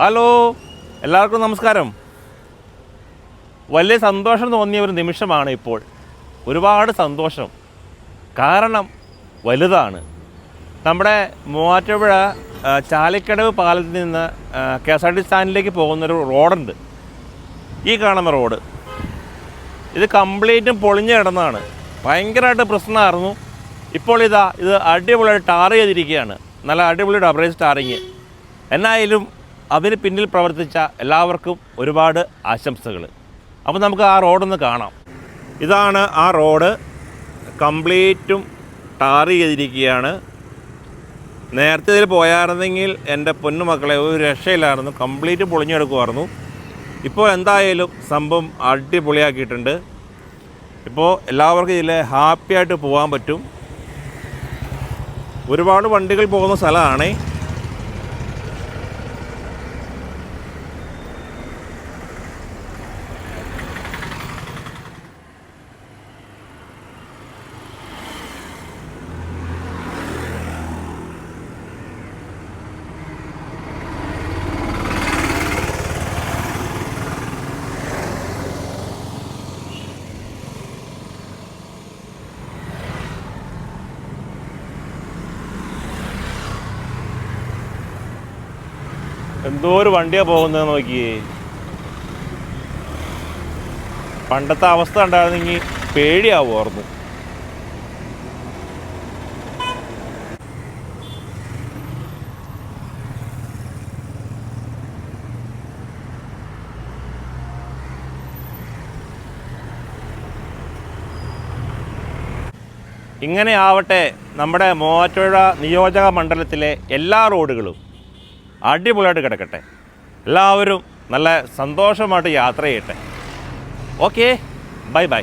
Hello എല്ലാവർക്കും നമസ്കാരം. വലിയ സന്തോഷം തോന്നിയ ഒരു നിമിഷമാണ് ഇപ്പോൾ. ഒരുപാട് സന്തോഷം. കാരണം വലുതാണ്. നമ്മുടെ മൂവാറ്റുപുഴ ചാലിക്കടവ് പാലത്തിൽ നിന്ന് കെ എസ് ആർ ടി സ്റ്റാൻഡിലേക്ക് പോകുന്നൊരു റോഡുണ്ട്. ഈ കാണുന്ന റോഡ്. ഇത് കംപ്ലീറ്റും പൊളിഞ്ഞു കിടന്നാണ്. ഭയങ്കരമായിട്ട് പ്രശ്നമായിരുന്നു. ഇപ്പോൾ ഇതാ ഇത് അടിപൊളിയായിട്ട് ടാർ ചെയ്തിരിക്കുകയാണ്. നല്ല അടിപൊളി ഡബറേജ് ടാറിങ് എന്നായാലും അതിന് പിന്നിൽ പ്രവർത്തിച്ച എല്ലാവർക്കും ഒരുപാട് ആശംസകൾ. അപ്പോൾ നമുക്ക് ആ റോഡൊന്ന് കാണാം. ഇതാണ് ആ റോഡ്. കംപ്ലീറ്റും ടാർ ചെയ്തിരിക്കുകയാണ്. നേരത്തെ ഇതിൽ പോയായിരുന്നെങ്കിൽ എന്റെ പൊന്നുമക്കളെ ഒരു രക്ഷയില്ലായിരുന്നു. കംപ്ലീറ്റ് പൊളിഞ്ഞെടുക്കുമായിരുന്നു ഇപ്പോൾ എന്തായാലും സംഭവം അടിപൊളിയാക്കിയിട്ടുണ്ട്. ഇപ്പോൾ എല്ലാവർക്കും ഇതിൽ ഹാപ്പിയായിട്ട് പോകാൻ പറ്റും. ഒരുപാട് വണ്ടികൾ പോകുന്ന സ്ഥലമാണേ. എന്തോ ഒരു വണ്ടിയാ പോകുന്നത് നോക്കിയേ. പണ്ടത്തെ അവസ്ഥ ഉണ്ടായിരുന്നെങ്കിൽ പേടിയാവുമായിരുന്നു ഇങ്ങനെ ആവട്ടെ നമ്മുടെ മൂവാറ്റുപുഴ നിയോജക മണ്ഡലത്തിലെ എല്ലാ റോഡുകളും. അടിപൊളിയായിട്ട് കിടക്കട്ടെ. എല്ലാവരും നല്ല സന്തോഷമായിട്ട് യാത്ര ചെയ്യട്ടെ. Okay bye bye